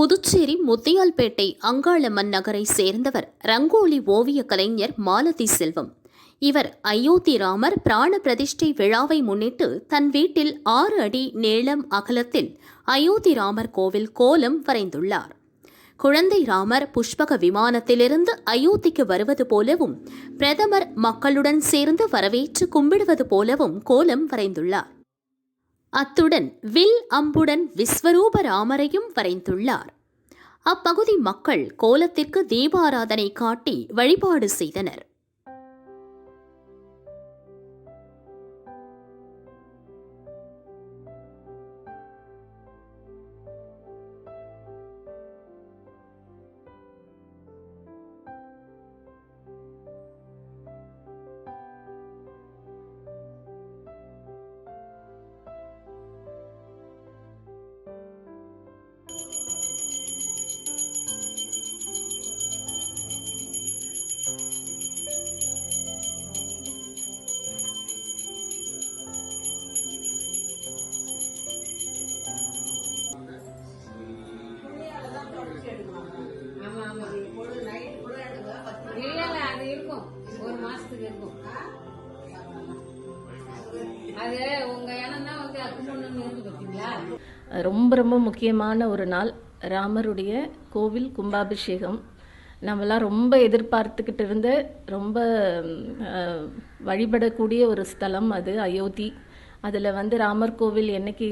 புதுச்சேரி முத்தியால்பேட்டை அங்காளம்மன் நகரை சேர்ந்தவர் ரங்கோலி ஓவிய கலைஞர் மாலதி செல்வம். இவர் அயோத்தி ராமர் பிராண பிரதிஷ்டை விழாவை முன்னிட்டு தன் வீட்டில் ஆறு அடி நீளம் அகலத்தில் அயோத்தி ராமர் கோவில் கோலம் வரைந்துள்ளார். குழந்தை ராமர் புஷ்பக விமானத்திலிருந்து அயோத்திக்கு வருவது போலவும் பிரதமர் மக்களுடன் சேர்ந்து வரவேற்று கும்பிடுவது போலவும் கோலம் வரைந்துள்ளார். அத்துடன் வில் அம்புடன் விஸ்வரூப ராமரையும் வரைந்துள்ளார். அப்பகுதி மக்கள் கோலத்திற்கு தீபாராதனை காட்டி வழிபாடு செய்தனர். ஒரு மாசத்துக்கு இருக்கும். அது உங்க இனம் தான் வந்து இருக்கு ரொம்ப ரொம்ப முக்கியமான ஒரு நாள். ராமருடைய கோவில் கும்பாபிஷேகம். நம்மளாம் ரொம்ப எதிர்பார்த்துக்கிட்டு இருந்த ரொம்ப வழிபடக்கூடிய ஒரு ஸ்தலம் அது அயோத்தி. அதில் வந்து ராமர் கோவில் என்னைக்கு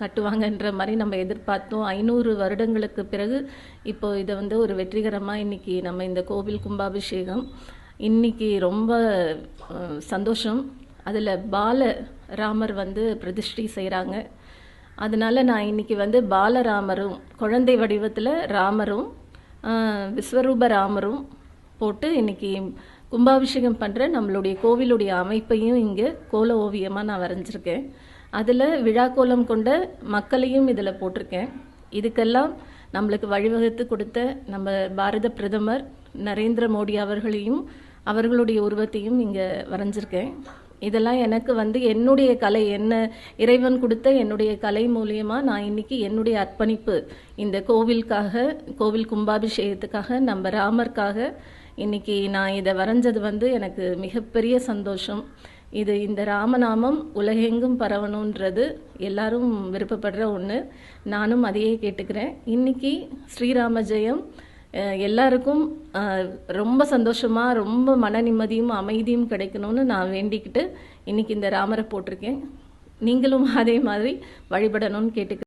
கட்டுவாங்கன்ற மாதிரி நம்ம எதிர்பார்த்தோம். ஐநூறு வருடங்களுக்கு பிறகு இப்போ இதை வந்து ஒரு வெற்றிகரமாக இன்னைக்கு நம்ம இந்த கோவில் கும்பாபிஷேகம் இன்னைக்கு ரொம்ப சந்தோஷம். அதில் பால ராமர் வந்து பிரதிஷ்டை செய்கிறாங்க அதனால் நான் இன்னைக்கு வந்து பாலராமரும் குழந்தை வடிவத்தில் ராமரும் விஸ்வரூப ராமரும் போட்டு இன்னைக்கு கும்பாபிஷேகம் பண்ணுற நம்மளுடைய கோவிலுடைய அமைப்பையும் இங்கே கோல ஓவியமாக நான் வரைஞ்சிருக்கேன். அதில் விழாக்கோலம் கொண்ட மக்களையும் இதில் போட்டிருக்கேன். இதுக்கெல்லாம் நம்மளுக்கு வழிவகுத்து கொடுத்த நம்ம பாரத பிரதமர் நரேந்திர மோடி அவர்களையும் அவர்களுடைய உருவத்தையும் இங்கே வரைஞ்சிருக்கேன். இதெல்லாம் எனக்கு வந்து என்னுடைய கலை என்ன இறைவன் கொடுத்த என்னுடைய கலை மூலியமாக நான் இன்னைக்கு என்னுடைய அர்ப்பணிப்பு. இந்த கோவிலுக்காக கோவில் கும்பாபிஷேகத்துக்காக நம்ம ராமருக்காக இன்னைக்கு நான் இதை வரைஞ்சது வந்து எனக்கு மிகப்பெரிய சந்தோஷம். இது இந்த ராமநாமம் உலகெங்கும் பரவணுன்றது எல்லாரும் விருப்பப்படுற ஒன்று நானும் அதையே கேட்டுக்கிறேன். இன்னைக்கு ஸ்ரீராம ஜெயம் எல்லாருக்கும் ரொம்ப சந்தோஷமாக ரொம்ப மன நிம்மதியும் அமைதியும் கிடைக்கணும்னு நான் வேண்டிக்கிட்டு இன்றைக்கி இந்த ராமரை போட்டிருக்கேன். நீங்களும் அதே மாதிரி வழிபடணும்னு கேட்டுக்கிறேன்